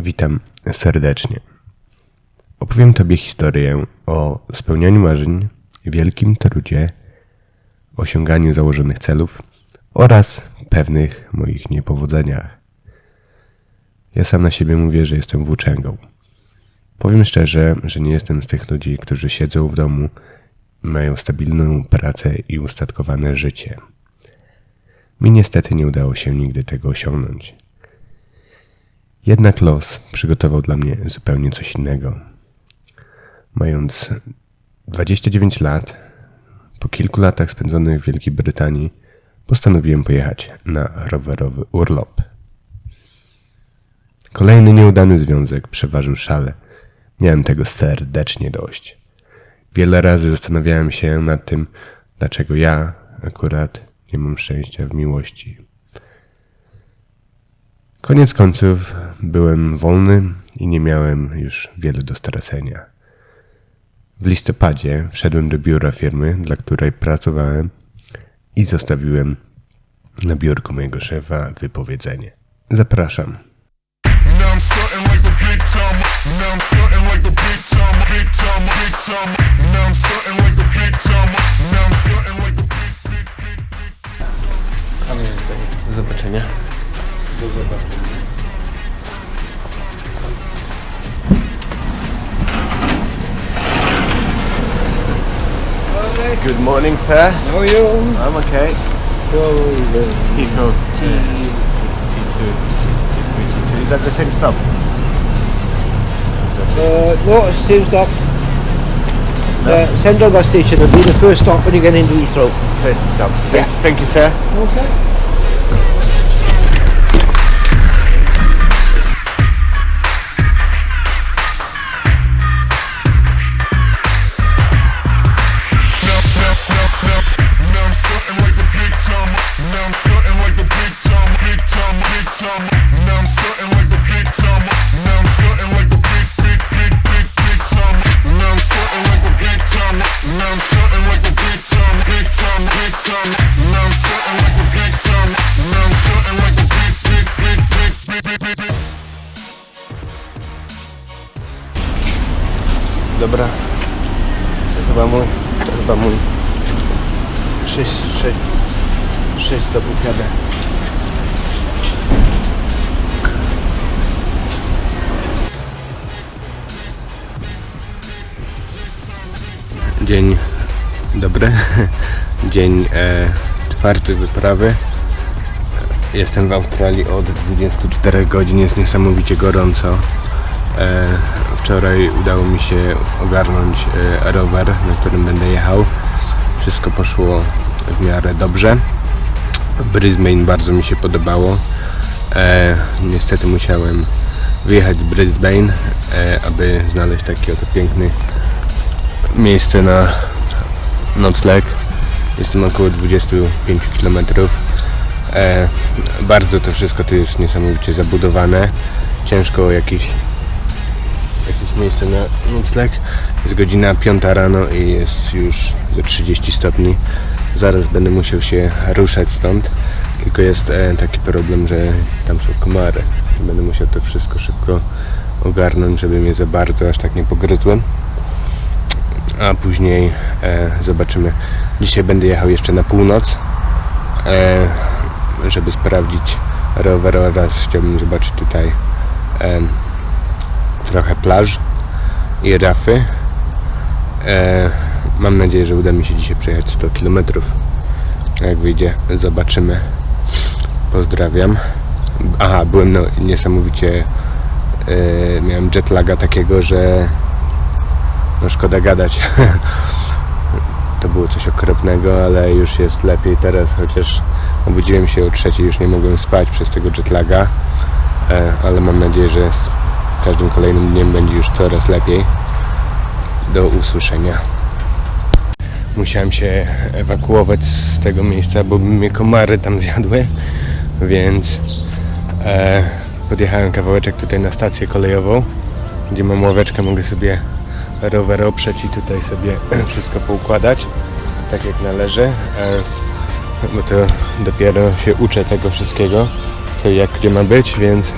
Witam serdecznie. Opowiem Tobie historię o spełnianiu marzeń, wielkim trudzie, osiąganiu założonych celów oraz pewnych moich niepowodzeniach. Ja sam na siebie mówię, że jestem włóczęgą. Powiem szczerze, że nie jestem z tych ludzi, którzy siedzą w domu, mają stabilną pracę i ustatkowane życie. Mi niestety nie udało się nigdy tego osiągnąć. Jednak los przygotował dla mnie zupełnie coś innego. Mając 29 lat, po kilku latach spędzonych w Wielkiej Brytanii, postanowiłem pojechać na rowerowy urlop. Kolejny nieudany związek przeważył szale. Miałem tego serdecznie dość. Wiele razy zastanawiałem się nad tym, dlaczego ja akurat nie mam szczęścia w miłości. Koniec końców byłem wolny i nie miałem już wiele do stracenia. W listopadzie wszedłem do biura firmy, dla której pracowałem i zostawiłem na biurku mojego szefa wypowiedzenie. Zapraszam. Do zobaczenia. Good morning, sir. How are you? I'm okay. Heathrow. T2, T3, T2. Is that the same stop? Uh, no, it's same stop. Uh, Central bus station will be the first stop when you get into Heathrow. First stop. Thank, Yeah. thank you, sir. Okay. Dobra. To chyba mój. To chyba mój. 6, 6, 6 stopów jadę. Dzień dobry. Dzień e, czwarty wyprawy. Jestem w Australii od 24 godzin. Jest niesamowicie gorąco. E, wczoraj udało mi się ogarnąć e, rower, na którym będę jechał. Wszystko poszło w miarę dobrze. Brisbane bardzo mi się podobało. E, niestety musiałem wyjechać z Brisbane, e, aby znaleźć takie oto piękne miejsce na nocleg. Jestem około 25 km. Bardzo to wszystko tu jest niesamowicie zabudowane. Ciężko jakieś miejsce na nocleg. Jest godzina 5 rano i jest już ze 30 stopni. Zaraz będę musiał się ruszać stąd. Tylko jest e, taki problem, że tam są komary. Będę musiał to wszystko szybko ogarnąć, żeby mnie za bardzo aż tak nie pogryzłem. A później e, zobaczymy. Dzisiaj będę jechał jeszcze na północ, e, żeby sprawdzić rower oraz chciałbym zobaczyć tutaj trochę plaż i rafy. E, mam nadzieję, że uda mi się dzisiaj przejechać 100 km. Jak wyjdzie, zobaczymy. Pozdrawiam. Aha, byłem no, niesamowicie. E, miałem jetlaga takiego, że no szkoda gadać. to było coś okropnego, ale już jest lepiej teraz, chociaż obudziłem się o trzeciej, już nie mogłem spać przez tego jetlaga. E, ale mam nadzieję, że każdym kolejnym dniem będzie już coraz lepiej. Do usłyszenia. Musiałem się ewakuować z tego miejsca, bo mnie komary tam zjadły, więc e, podjechałem kawałeczek tutaj na stację kolejową, gdzie mam ławeczkę, mogę sobie rower oprzeć i tutaj sobie wszystko poukładać, tak jak należy, e, bo to dopiero się uczę tego wszystkiego, co jak gdzie ma być, więc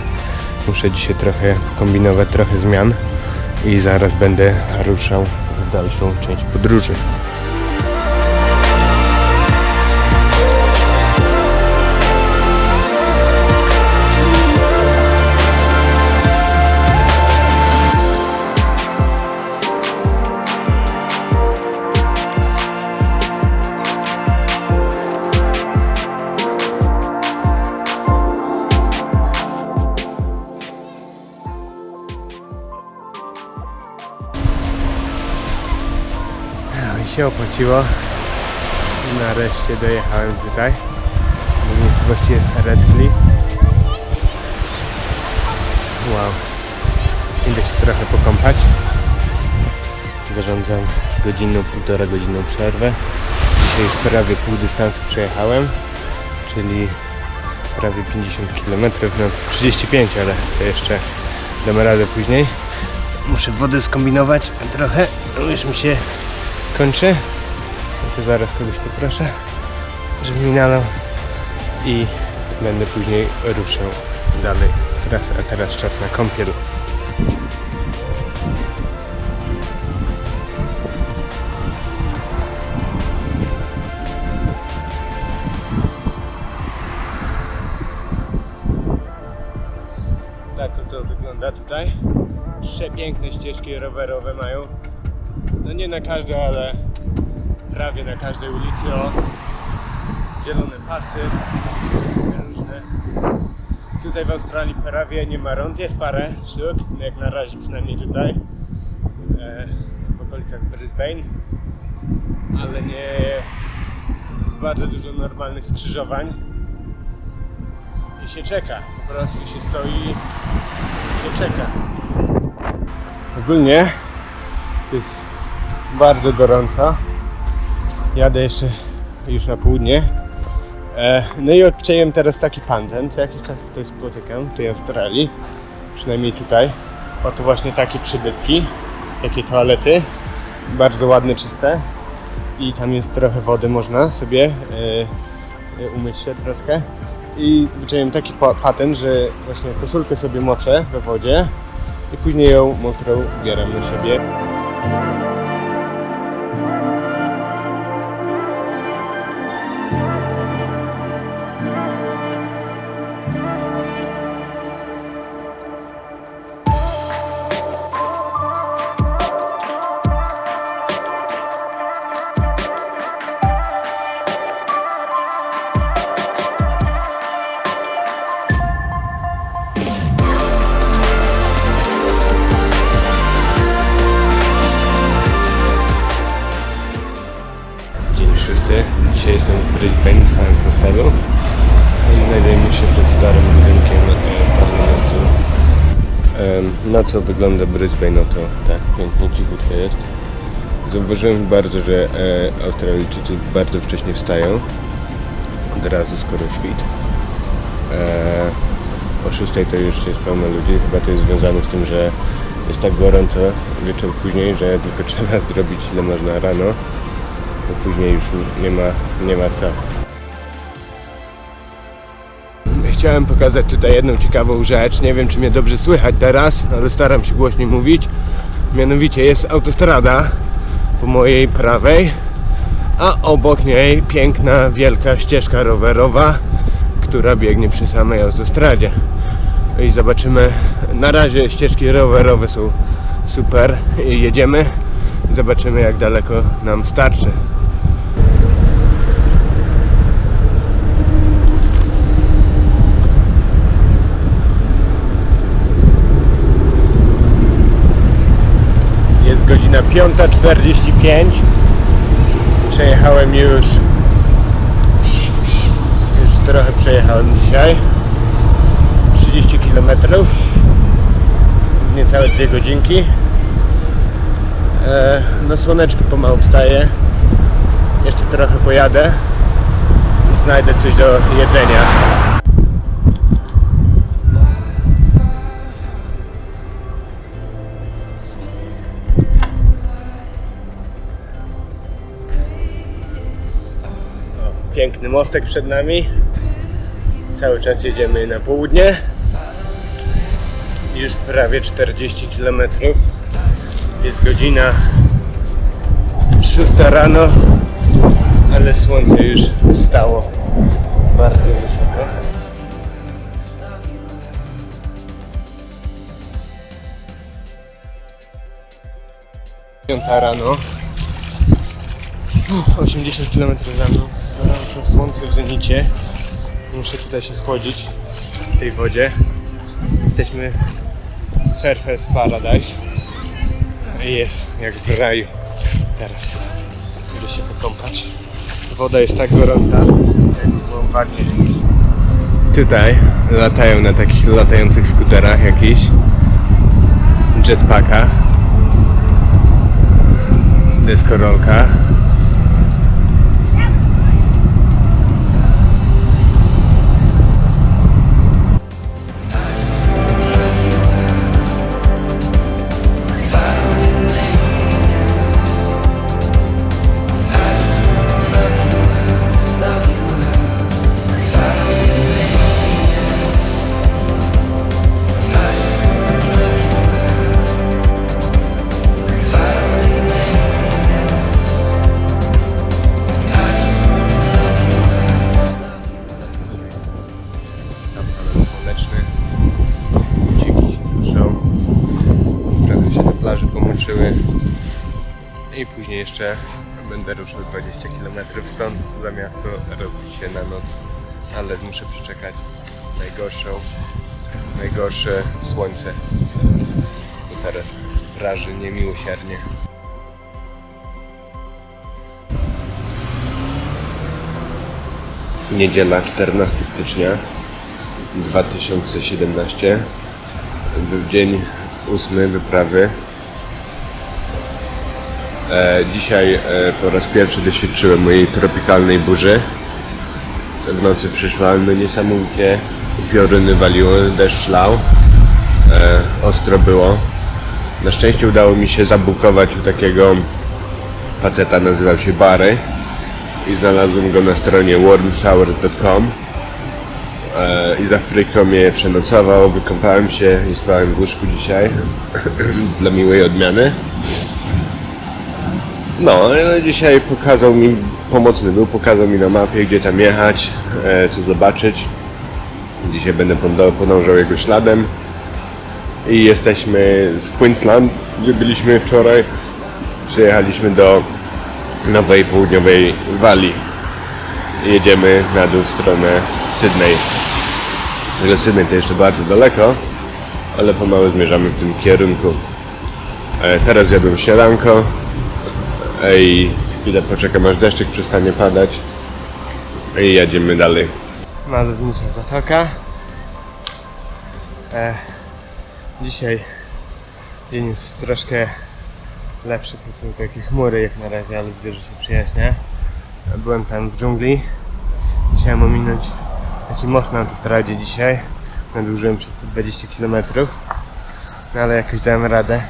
Muszę dzisiaj trochę kombinować, trochę zmian i zaraz będę ruszał w dalszą część podróży. Opłaciło. Nareszcie dojechałem tutaj do miejscowości Redcliffe. Wow. Idę się trochę pokąpać. Zarządzam godzinną, półtora godzinną przerwę. Dzisiaj już prawie pół dystansu przejechałem, czyli prawie 50 km, no 35, ale to jeszcze damy radę później. Muszę wodę skombinować trochę, już mi się kończy. To zaraz kogoś poproszę, żeby mi nalał i będę później ruszał dalej. Teraz, a teraz czas na kąpiel. Tak oto wygląda tutaj. Przepiękne ścieżki rowerowe mają. No nie na każdej, ale prawie na każdej ulicy o zielone pasy różne. Tutaj w Australii prawie nie ma rąd, jest parę sztuk, no jak na razie przynajmniej tutaj e, w okolicach Brisbane, ale nie jest bardzo dużo normalnych skrzyżowań i się czeka, po prostu się stoi i się czeka. Ogólnie jest bardzo gorąco. Jadę jeszcze już na południe. E, no i odczyłem teraz taki patent. Co jakiś czas tutaj spotykam w tej Australii. Przynajmniej tutaj. Oto właśnie takie przybytki. Takie toalety. Bardzo ładne, czyste. I tam jest trochę wody, można sobie e, e, umyć się troszkę. I wyczaiłem taki pa- patent, że właśnie koszulkę sobie moczę we wodzie i później ją mokrą bieram na siebie. Na co wygląda Brisbane? No to tak, pięknie cichutko jest. Zauważyłem bardzo, że e, Australijczycy bardzo wcześnie wstają. Od razu skoro świt. E, o 6 to już jest pełno ludzi. Chyba to jest związane z tym, że jest tak gorąco wieczór później, że tylko trzeba zrobić ile można rano bo później już nie ma, nie ma co. Chciałem pokazać tutaj jedną ciekawą rzecz. Nie wiem, czy mnie dobrze słychać teraz, ale staram się głośniej mówić. Mianowicie jest autostrada po mojej prawej, a obok niej piękna, wielka ścieżka rowerowa, która biegnie przy samej autostradzie. I zobaczymy. Na razie ścieżki rowerowe są super. Jedziemy. Zobaczymy, jak daleko nam starczy. Jest godzina 5.45. Przejechałem już. Już trochę przejechałem dzisiaj. 30 km w niecałe 2 godzinki. E, no słoneczko pomału wstaje. Jeszcze trochę pojadę i znajdę coś do jedzenia. Piękny mostek przed nami. Cały czas jedziemy na południe. już prawie 40 km. Jest godzina 6 rano, ale słońce już wstało bardzo wysoko. Piąta rano. Uff, 80 km za mną. Gorąco słońce w zenicie. Muszę tutaj się schłodzić w tej wodzie. Jesteśmy w Surfers Paradise. Jest jak w raju. Teraz idę się pokąpać. Woda jest tak gorąca, jak wannie. Tutaj latają na takich latających skuterach jakichś jetpackach deskorolkach. Pomoczyły. I później jeszcze będę ruszał 20 km stąd za miasto rozbić się na noc. Ale muszę przeczekać najgorszą, najgorsze słońce. Bo teraz praży niemiłosiernie. Niedziela 14 stycznia 2017 był dzień ósmy wyprawy. E, dzisiaj e, po raz pierwszy doświadczyłem mojej tropikalnej burzy. W nocy przyszła no niesamowicie pioruny waliły, deszcz lał. E, ostro było. Na szczęście udało mi się zabukować u takiego faceta, nazywał się Bary i znalazłem go na stronie warmshower.com i z Afryką mnie przenocował, wykąpałem się i spałem w łóżku dzisiaj dla miłej odmiany. No, e, dzisiaj pokazał mi, pomocny był, pokazał mi na mapie, gdzie tam jechać, e, co zobaczyć. Dzisiaj będę podążał- podążał jego śladem. I jesteśmy z Queensland, gdzie byliśmy wczoraj. Przyjechaliśmy do Nowej Południowej Walii. Jedziemy na dół w stronę Sydney. Do Sydney to jeszcze bardzo daleko, ale pomału zmierzamy w tym kierunku. E, Teraz jadłem śniadanko e, i chwilę poczekam aż deszczyk przestanie padać i jedziemy dalej. Malownicza zatoka. E, dzisiaj dzień jest troszkę lepszy, po prostu takie chmury jak na razie, ale widzę, że się przyjaśnia. Byłem tam w dżungli. Musiałem ominąć taki most na autostradzie dzisiaj. Nadłużyłem przez 120 km. No ale jakoś dałem radę.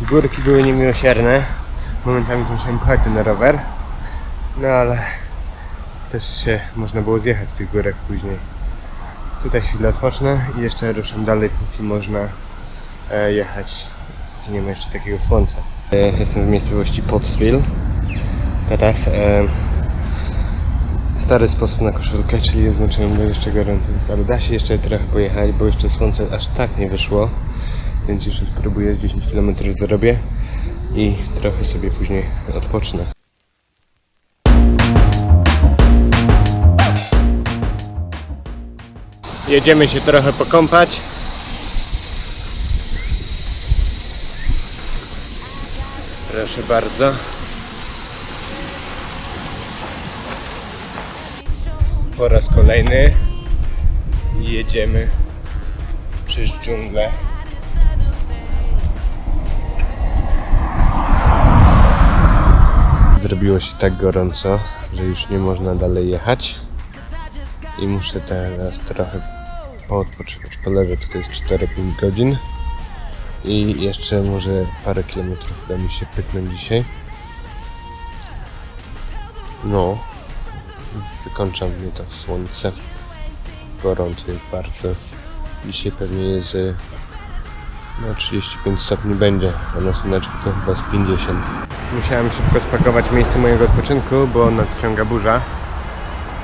Górki były niemiłosierne. Momentami musiałem pchać ten rower. No ale też się można było zjechać z tych górek później. Tutaj chwilę odpocznę i jeszcze ruszam dalej, póki można e, jechać. Nie ma jeszcze takiego słońca. E, jestem w miejscowości Pottsville. Teraz e, stary sposób na koszulkę, czyli zmęczony, bo jeszcze gorąco jest, ale da się jeszcze trochę pojechać, bo jeszcze słońce aż tak nie wyszło, więc jeszcze spróbuję z 10 km dorobię i trochę sobie później odpocznę. Jedziemy się trochę pokąpać. Proszę bardzo. Po raz kolejny jedziemy przez dżunglę. Zrobiło się tak gorąco, że już nie można dalej jechać i muszę teraz trochę poodpoczywać, poleżeć. To jest 4-5 godzin i jeszcze może parę kilometrów uda mi się pyknąć dzisiaj. No, wykończa mnie to słońce. Gorąco jest bardzo. Dzisiaj pewnie jest e, No 35 stopni będzie, a na słoneczku to chyba z 50. Musiałem szybko spakować miejsce mojego odpoczynku, bo nadciąga burza,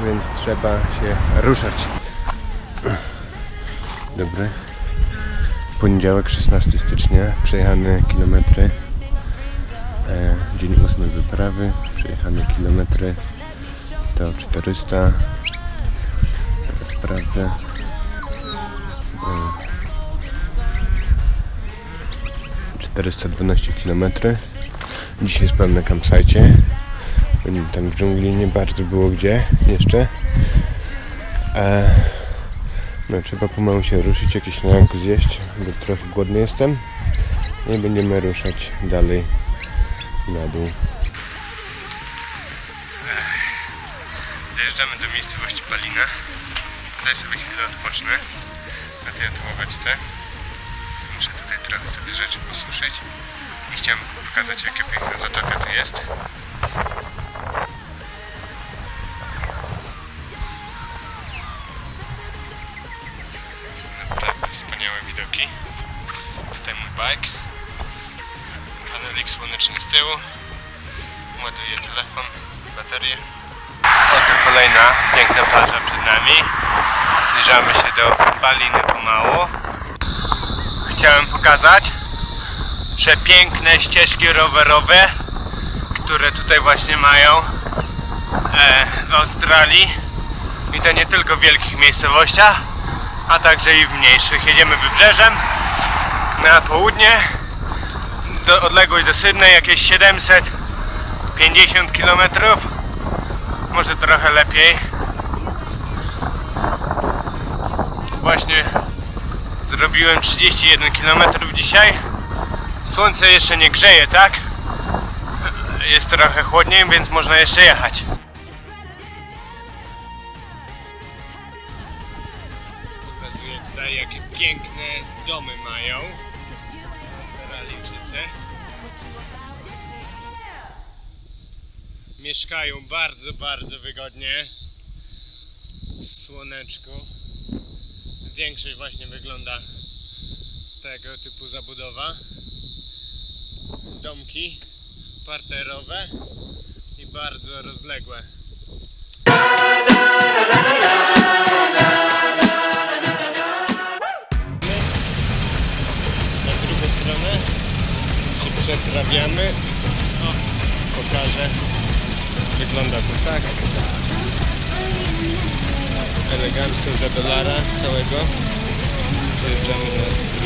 więc trzeba się ruszać. Dobry. Poniedziałek 16 stycznia, przejechane kilometry. E, dzień 8 wyprawy, przejechane kilometry to 400. Zaraz sprawdzę. E, 412 km. Dzisiaj spałem na campsite. Tam w dżungli nie bardzo było gdzie jeszcze. E, no trzeba pomału się ruszyć, jakieś śniadanko zjeść, bo trochę głodny jestem. I będziemy ruszać dalej na dół. Dojeżdżamy do miejscowości Palina. Tutaj sobie chwilę odpocznę na tej otomowaczce. Muszę tutaj trochę sobie rzeczy posuszyć i chciałem pokazać jaka piękna zatoka tu jest. Naprawdę wspaniałe widoki. Tutaj mój bike. Panelik słoneczny z tyłu. Ładuję telefon, baterię. Oto kolejna piękna plaża przed nami. Zbliżamy się do Baliny pomału. Chciałem pokazać przepiękne ścieżki rowerowe, które tutaj właśnie mają e, w Australii. I to nie tylko w wielkich miejscowościach, a także i w mniejszych. Jedziemy wybrzeżem na południe. Do, odległość do Sydney jakieś 750 km. Może trochę lepiej. Właśnie zrobiłem 31 km dzisiaj. Słońce jeszcze nie grzeje, tak? Jest trochę chłodniej, więc można jeszcze jechać. Pokazuję tutaj, jakie piękne domy mają Australijczycy. Mieszkają bardzo, bardzo wygodnie w słoneczku. Większość właśnie wygląda tego typu zabudowa. Domki parterowe i bardzo rozległe. Na drugą stronę się przeprawiamy. O, pokażę. Wygląda to tak. Elegancko za dolara całego. Przejeżdżamy na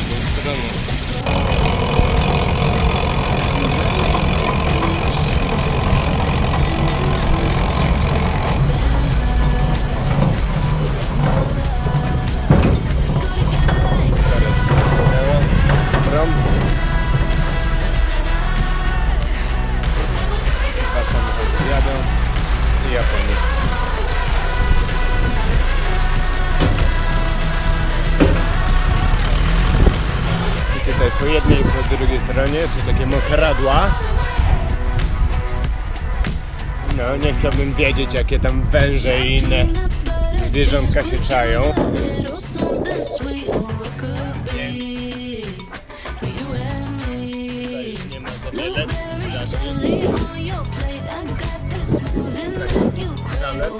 nie chciałbym wiedzieć jakie tam węże i inne zwierzątka się czają. me. Tutaj nie ma very zasłon. zalet.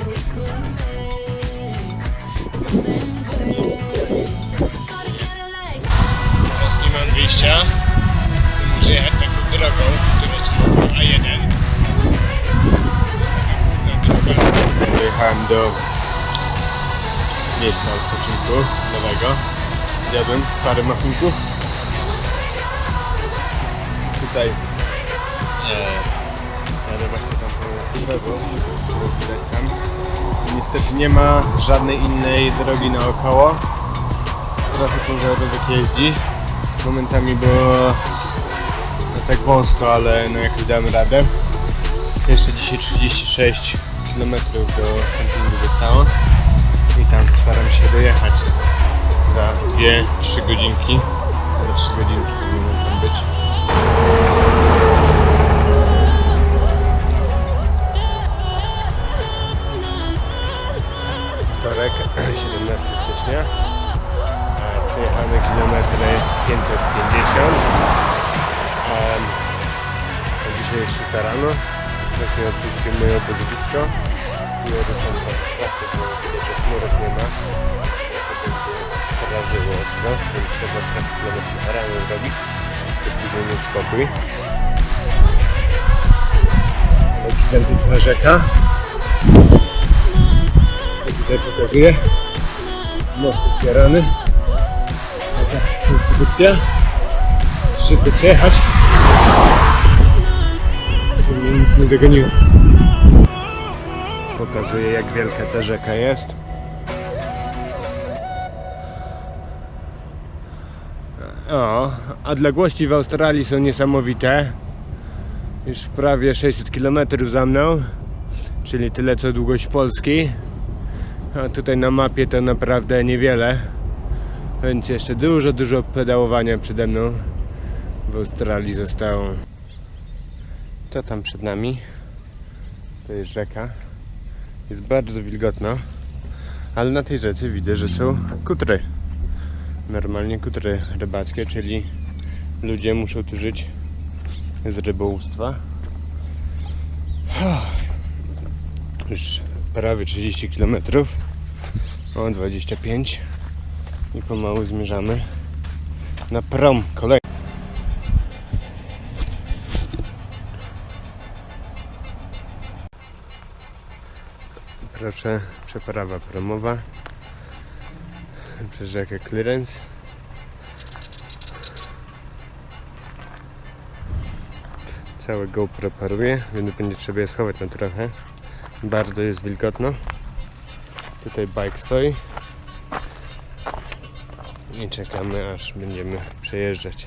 Teraz nie mam wyjścia. Muszę jechać taką drogą, która się nazywa Dojechałem do miejsca odpoczynku nowego. Zjadłem parę machunków. Tutaj e, jadę właśnie tam tam. Niestety nie ma żadnej innej drogi naokoło. Trochę ciężarówek jeździ. Momentami było no, tak wąsko, ale no jakoś dałem radę. Jeszcze dzisiaj 36 km do kempingu zostało i tam staram się dojechać za 2-3 godzinki. Za 3 godzinki powinienem tam być. Wtorek, 17 stycznia. Przejechane kilometry 550. Em, a dzisiaj jest 6 rano. Właśnie odpuściłem moje obozowisko. I odeszłem tak trasę, bo widać, że chmurek nie ma. To będzie razy ostro, więc trzeba trochę kilometrów rano zrobić, by później mieć spokój. Gigantyczna rzeka. Jak tutaj pokazuje. Most otwierany. Taka konstrukcja. Szybko przejechać. Mnie nic nie dogoniło. Pokazuje jak wielka ta rzeka jest. O, odległości w Australii są niesamowite. Już prawie 600 km za mną, czyli tyle co długość Polski. A tutaj na mapie to naprawdę niewiele, więc jeszcze dużo, dużo pedałowania przede mną w Australii zostało. Co tam przed nami? To jest rzeka. Jest bardzo wilgotno, ale na tej rzece widzę, że są kutry. Normalnie kutry rybackie, czyli ludzie muszą tu żyć z rybołówstwa. Już prawie 30 km. O 25 i pomału zmierzamy na prom kolej. Proszę, przeprawa promowa przez rzekę Clearance. Całe GoPro paruje, więc będzie trzeba je schować na trochę. Bardzo jest wilgotno. Tutaj bike stoi. I czekamy aż będziemy przejeżdżać.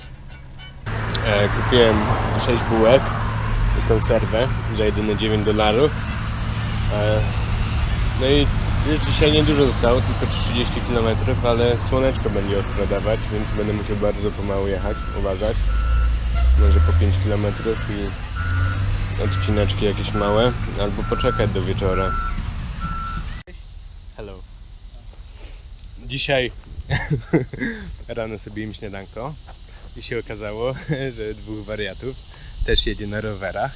E, kupiłem 6 bułek i konserwę za jedyne 9 dolarów. E, no i już dzisiaj niedużo zostało, tylko 30 km, ale słoneczko będzie ostro dawać, więc będę musiał bardzo pomału jechać, uważać. Może po 5 km i odcineczki jakieś małe, albo poczekać do wieczora. Hello. Dzisiaj rano sobie im śniadanko i się okazało, że dwóch wariatów też jedzie na rowerach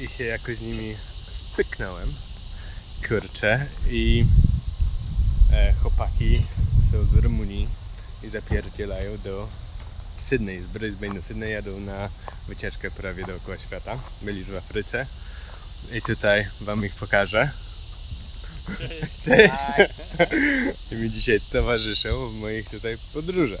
i się jakoś z nimi spyknąłem. Kurczę i e, chłopaki są z Rumunii i zapierdzielają do Sydney, z Brisbane do Sydney jadą na wycieczkę prawie dookoła świata. Byli już w Afryce i tutaj wam ich pokażę. Cześć! Cześć! I mi dzisiaj towarzyszą w moich tutaj podróżach.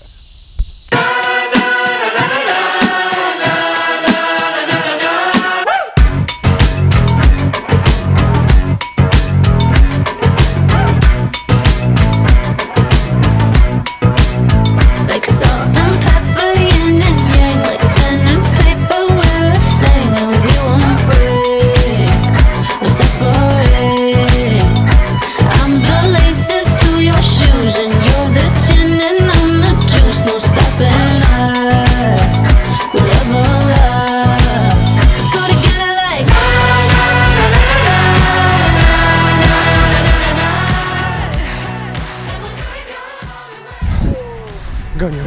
Gonią.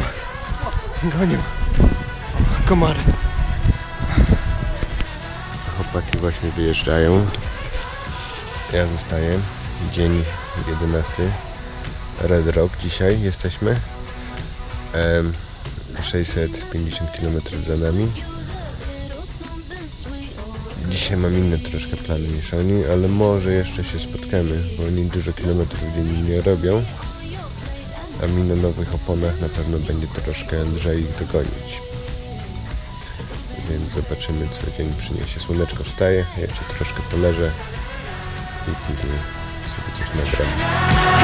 Gonią. Komary. Chłopaki właśnie wyjeżdżają. Ja zostaję. Dzień 11. Red Rock dzisiaj jesteśmy. Em, 650 km za nami. Dzisiaj mam inne troszkę plany niż oni, ale może jeszcze się spotkamy, bo oni dużo kilometrów dziennie nie robią mi na nowych oponach na pewno będzie troszkę lżej ich dogonić. Więc zobaczymy co dzień przyniesie. Słoneczko wstaje, jeszcze troszkę poleżę i później sobie coś nagram.